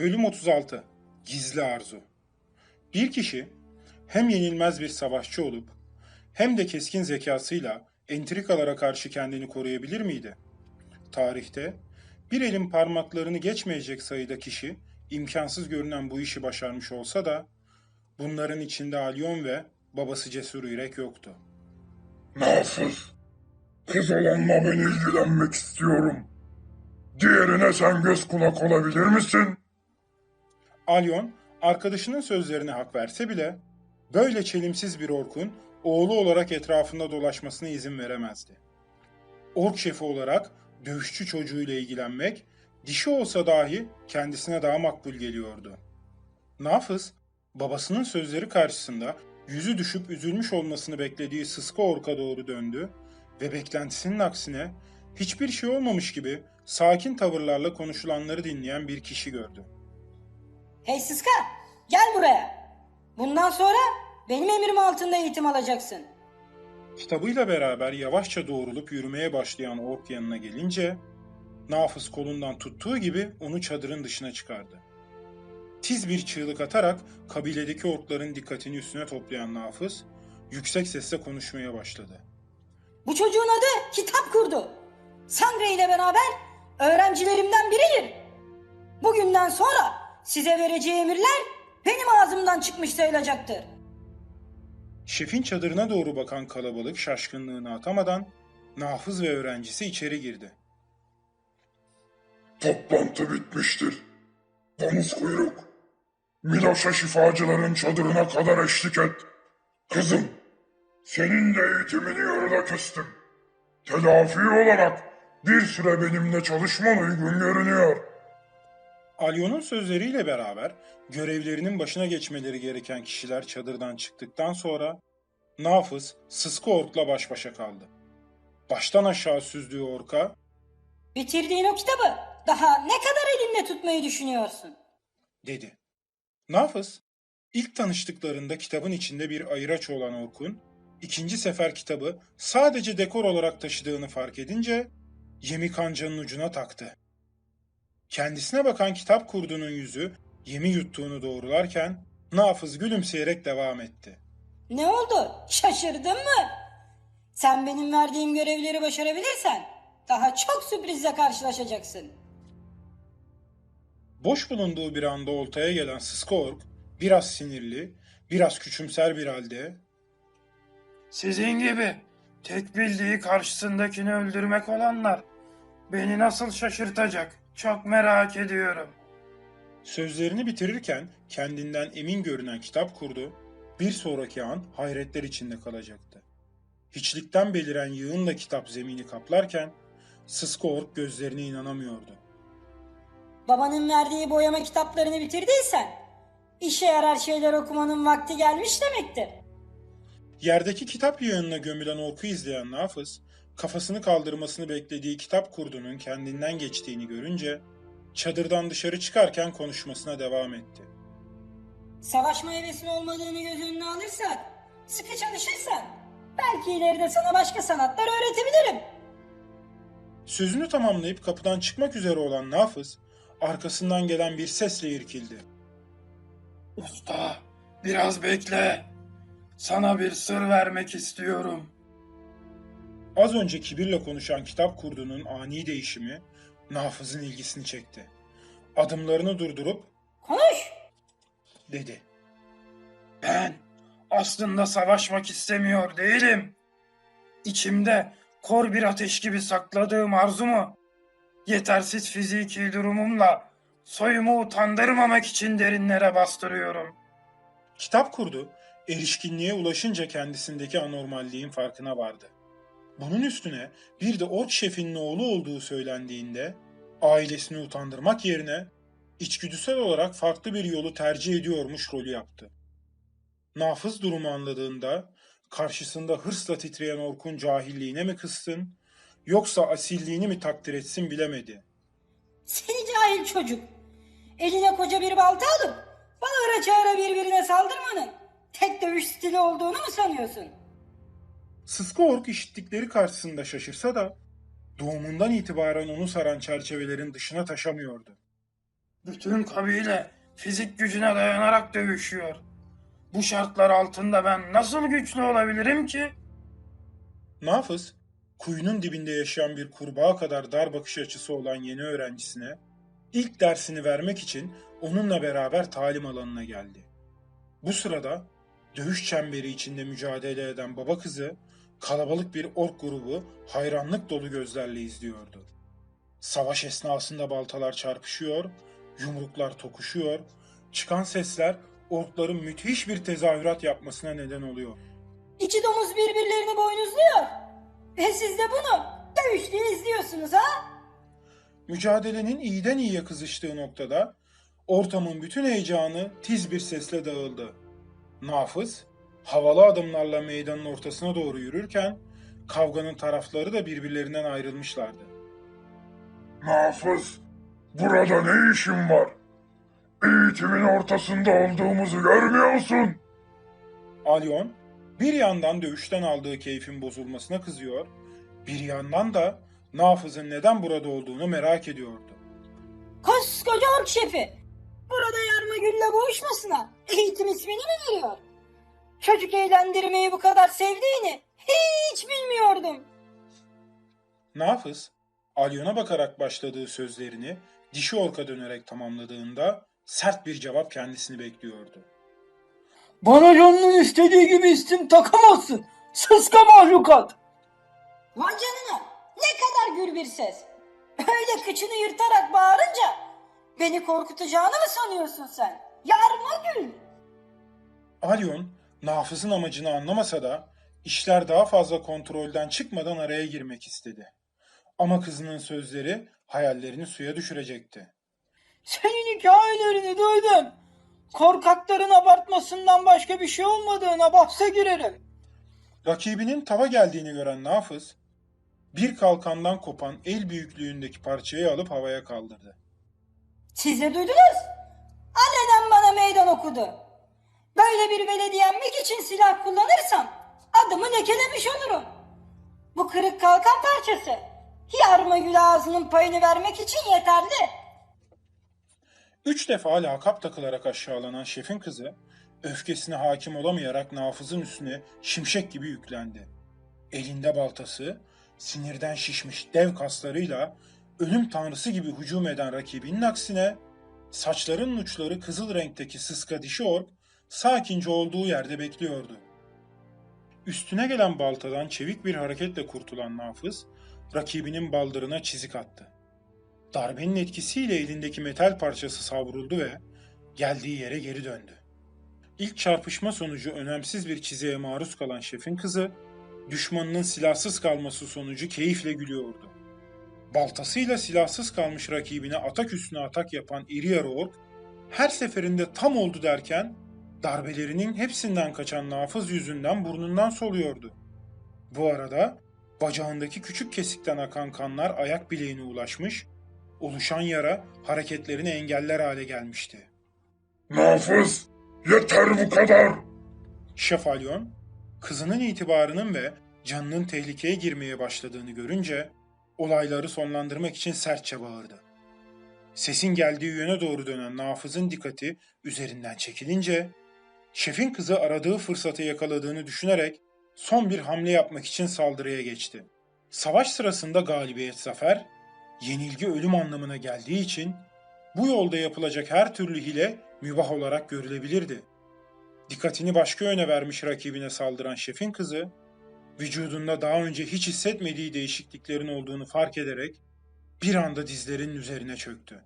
Bölüm 36 Gizli Arzu Bir kişi hem yenilmez bir savaşçı olup hem de keskin zekasıyla entrikalara karşı kendini koruyabilir miydi? Tarihte bir elin parmaklarını geçmeyecek sayıda kişi imkansız görünen bu işi başarmış olsa da bunların içinde Alyon ve babası Cesur Yürek yoktu. Nasıl? Kız olanla ben ilgilenmek istiyorum. Diğerine sen göz kulak olabilir misin? Alyon, arkadaşının sözlerine hak verse bile böyle çelimsiz bir orkun oğlu olarak etrafında dolaşmasına izin veremezdi. Ork şefi olarak dövüşçü çocuğuyla ilgilenmek, dişi olsa dahi kendisine daha makbul geliyordu. Nafız, babasının sözleri karşısında yüzü düşüp üzülmüş olmasını beklediği sıska orka doğru döndü ve beklentisinin aksine hiçbir şey olmamış gibi sakin tavırlarla konuşulanları dinleyen bir kişi gördü. Hey Sıska gel buraya. Bundan sonra benim emrim altında eğitim alacaksın. Kitabıyla beraber yavaşça doğrulup yürümeye başlayan ork yanına gelince, Nafız kolundan tuttuğu gibi onu çadırın dışına çıkardı. Tiz bir çığlık atarak kabiledeki orkların dikkatini üstüne toplayan Nafız, yüksek sesle konuşmaya başladı. Bu çocuğun adı kitap kurdu. Sangre ile beraber öğrencilerimden biridir. Bugünden sonra size vereceği emirler benim ağzımdan çıkmış sayılacaktır. Şefin çadırına doğru bakan kalabalık şaşkınlığını atamadan Nafız ve öğrencisi içeri girdi. Toplantı bitmiştir. Domuz kuyruk. Miloş'a şifacıların çadırına kadar eşlik et. Kızım, senin de eğitimini yarıda kestim. Telafi olarak bir süre benimle çalışman uygun görünüyor. Alyon'un sözleriyle beraber görevlerinin başına geçmeleri gereken kişiler çadırdan çıktıktan sonra Nafız Sıska Ork'la baş başa kaldı. Baştan aşağı süzdüğü orka Bitirdiğin o kitabı daha ne kadar elinde tutmayı düşünüyorsun? dedi. Nafız ilk tanıştıklarında kitabın içinde bir ayıraç olan Orkun ikinci sefer kitabı sadece dekor olarak taşıdığını fark edince yemi kancanın ucuna taktı. Kendisine bakan kitap kurdunun yüzü yemi yuttuğunu doğrularken Nafız gülümseyerek devam etti. Ne oldu? Şaşırdın mı? Sen benim verdiğim görevleri başarabilirsen daha çok sürprizle karşılaşacaksın. Boş bulunduğu bir anda oltaya gelen Sıska Ork biraz sinirli, biraz küçümser bir halde Sizin gibi tek bildiği karşısındakini öldürmek olanlar beni nasıl şaşırtacak çok merak ediyorum. Sözlerini bitirirken kendinden emin görünen kitap kurdu, bir sonraki an hayretler içinde kalacaktı. Hiçlikten beliren yığınla kitap zemini kaplarken Sıska Ork gözlerine inanamıyordu. Babanın verdiği boyama kitaplarını bitirdiysen işe yarar şeyler okumanın vakti gelmiş demektir. Yerdeki kitap yığınına gömülen orku izleyen Nafız, kafasını kaldırmasını beklediği kitap kurdunun kendinden geçtiğini görünce, çadırdan dışarı çıkarken konuşmasına devam etti. Savaşma hevesin olmadığını göz önüne alırsak, sıkı çalışırsan belki ileride sana başka sanatlar öğretebilirim. Sözünü tamamlayıp kapıdan çıkmak üzere olan Nafız, arkasından gelen bir sesle irkildi. Usta biraz bekle. Sana bir sır vermek istiyorum. Az önce kibirle konuşan kitap kurdunun ani değişimi Nafız'ın ilgisini çekti. Adımlarını durdurup Konuş. dedi. Ben aslında savaşmak istemiyor değilim. İçimde kor bir ateş gibi sakladığım arzumu yetersiz fiziki durumumla soyumu utandırmamak için derinlere bastırıyorum. Kitap kurdu, erişkinliğe ulaşınca kendisindeki anormalliğin farkına vardı. Bunun üstüne bir de ork şefinin oğlu olduğu söylendiğinde ailesini utandırmak yerine içgüdüsel olarak farklı bir yolu tercih ediyormuş rolü yaptı. Nafız durumu anladığında karşısında hırsla titreyen orkun cahilliğine mi kızsın yoksa asilliğini mi takdir etsin bilemedi. Seni cahil çocuk. Eline koca bir balta alıp bağıra çağıra birbirine saldırmanın tek dövüş stili olduğunu mu sanıyorsun? Sıska ork işittikleri karşısında şaşırsa da doğumundan itibaren onu saran çerçevelerin dışına taşamıyordu. Bütün kabile fizik gücüne dayanarak dövüşüyor. Bu şartlar altında ben nasıl güçlü olabilirim ki? Nafız, kuyunun dibinde yaşayan bir kurbağa kadar dar bakış açısı olan yeni öğrencisine ilk dersini vermek için onunla beraber talim alanına geldi. Bu sırada dövüş çemberi içinde mücadele eden baba kızı kalabalık bir ork grubu hayranlık dolu gözlerle izliyordu. Savaş esnasında baltalar çarpışıyor, yumruklar tokuşuyor, çıkan sesler orkların müthiş bir tezahürat yapmasına neden oluyor. İki domuz birbirlerini boynuzluyor. Ve siz de bunu dövüşte izliyorsunuz ha? Mücadelenin iyiden iyiye kızıştığı noktada ortamın bütün heyecanı tiz bir sesle dağıldı. Nafız havalı adımlarla meydanın ortasına doğru yürürken kavganın tarafları da birbirlerinden ayrılmışlardı. Nafız, burada ne işin var? Eğitimin ortasında olduğumuzu görmüyor musun? Alyon bir yandan dövüşten aldığı keyfin bozulmasına kızıyor, bir yandan da Nafız'ın neden burada olduğunu merak ediyordu. Koskoca ork şefi. Burada yarma gülle boğuşmasına eğitim ismini mi veriyor? Çocuk eğlendirmeyi bu kadar sevdiğini hiç bilmiyordum. Nafız, Alyon'a bakarak başladığı sözlerini dişi orka dönerek tamamladığında sert bir cevap kendisini bekliyordu. Bana canının istediği gibi isim takamazsın. Sıska mahlukat. Vay canına ne kadar gür bir ses. Öyle kıçını yırtarak bağırınca beni korkutacağını mı sanıyorsun sen? Yarma gül. Alyon, Nafız'ın amacını anlamasa da işler daha fazla kontrolden çıkmadan araya girmek istedi. Ama kızının sözleri hayallerini suya düşürecekti. Senin hikayelerini duydum. Korkakların abartmasından başka bir şey olmadığına bahse girerim. Rakibinin tava geldiğini gören Nafız, bir kalkandan kopan el büyüklüğündeki parçayı alıp havaya kaldırdı. Siz de duydunuz. Okudu. Böyle bir belediyenmek için silah kullanırsam adımı lekelemiş olurum. Bu kırık kalkan parçası yarma gül ağzının payını vermek için yeterli. Üç defa lakap takılarak aşağılanan şefin kızı, öfkesine hakim olamayarak Nafız'ın üstüne şimşek gibi yüklendi. Elinde baltası, sinirden şişmiş dev kaslarıyla ölüm tanrısı gibi hücum eden rakibinin aksine, saçlarının uçları kızıl renkteki sıska dişi ork, sakince olduğu yerde bekliyordu. Üstüne gelen baltadan çevik bir hareketle kurtulan Nafız, rakibinin baldırına çizik attı. Darbenin etkisiyle elindeki metal parçası savruldu ve geldiği yere geri döndü. İlk çarpışma sonucu önemsiz bir çizeye maruz kalan şefin kızı, düşmanının silahsız kalması sonucu keyifle gülüyordu. Baltasıyla silahsız kalmış rakibine atak üstüne atak yapan iri yarı ork, her seferinde tam oldu derken, darbelerinin hepsinden kaçan nafız yüzünden burnundan soluyordu. Bu arada bacağındaki küçük kesikten akan kanlar ayak bileğine ulaşmış, oluşan yara hareketlerini engeller hale gelmişti. Nafız, yeter bu kadar. Şef Alyon, kızının itibarının ve canının tehlikeye girmeye başladığını görünce olayları sonlandırmak için sertçe bağırdı. Sesin geldiği yöne doğru dönen Nafız'ın dikkati üzerinden çekilince şefin kızı aradığı fırsatı yakaladığını düşünerek son bir hamle yapmak için saldırıya geçti. Savaş sırasında galibiyet zafer, yenilgi ölüm anlamına geldiği için bu yolda yapılacak her türlü hile mübah olarak görülebilirdi. Dikkatini başka yöne vermiş rakibine saldıran şefin kızı, vücudunda daha önce hiç hissetmediği değişikliklerin olduğunu fark ederek bir anda dizlerinin üzerine çöktü.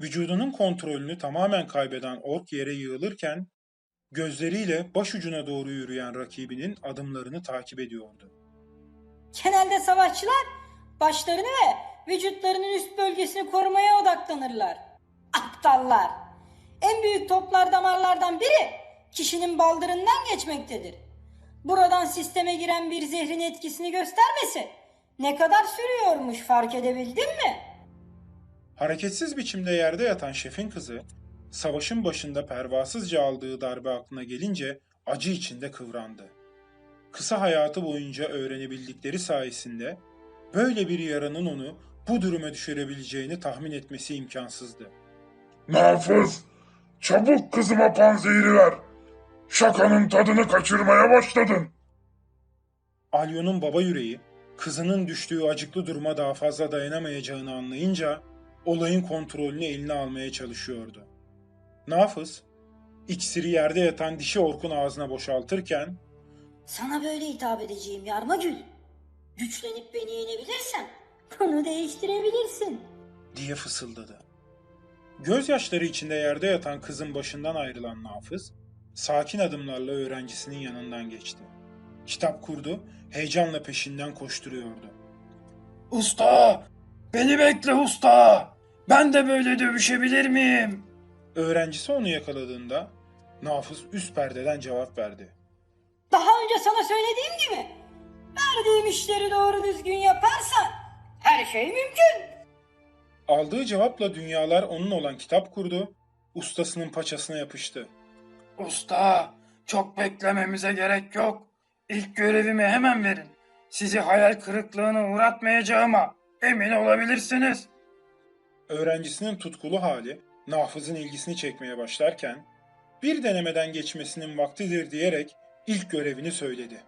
Vücudunun kontrolünü tamamen kaybeden ork yere yığılırken, gözleriyle başucuna doğru yürüyen rakibinin adımlarını takip ediyordu. Genelde savaşçılar başlarını ve vücutlarının üst bölgesini korumaya odaklanırlar. Aptallar. En büyük toplar damarlardan biri kişinin baldırından geçmektedir. Buradan sisteme giren bir zehrin etkisini göstermesi ne kadar sürüyormuş fark edebildin mi? Hareketsiz biçimde yerde yatan şefin kızı, savaşın başında pervasızca aldığı darbe aklına gelince acı içinde kıvrandı. Kısa hayatı boyunca öğrenebildikleri sayesinde böyle bir yaranın onu bu duruma düşürebileceğini tahmin etmesi imkansızdı. Nafız, çabuk kızıma panzehiri ver. Şakanın tadını kaçırmaya başladın. Alyon'un baba yüreği, kızının düştüğü acıklı duruma daha fazla dayanamayacağını anlayınca olayın kontrolünü eline almaya çalışıyordu. Nafız, iksiri yerde yatan dişi orkun ağzına boşaltırken Sana böyle hitap edeceğim Yarmagül. Güçlenip beni yenebilirsen konu değiştirebilirsin. diye fısıldadı. Gözyaşları içinde yerde yatan kızın başından ayrılan Nafız, sakin adımlarla öğrencisinin yanından geçti. Kitap kurdu, heyecanla peşinden koşturuyordu. Usta! Beni bekle usta! Ben de böyle dövüşebilir miyim? Öğrencisi onu yakaladığında Nafız üst perdeden cevap verdi. Daha önce sana söylediğim gibi verdiğim işleri doğru düzgün yaparsan her şey mümkün. Aldığı cevapla dünyalar onun olan kitap kurdu, ustasının paçasına yapıştı. Usta! Çok beklememize gerek yok. İlk görevimi hemen verin. Sizi hayal kırıklığına uğratmayacağıma emin olabilirsiniz. Öğrencisinin tutkulu hali Nafız'ın ilgisini çekmeye başlarken bir denemeden geçmesinin vaktidir diyerek ilk görevini söyledi.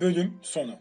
Bölüm sonu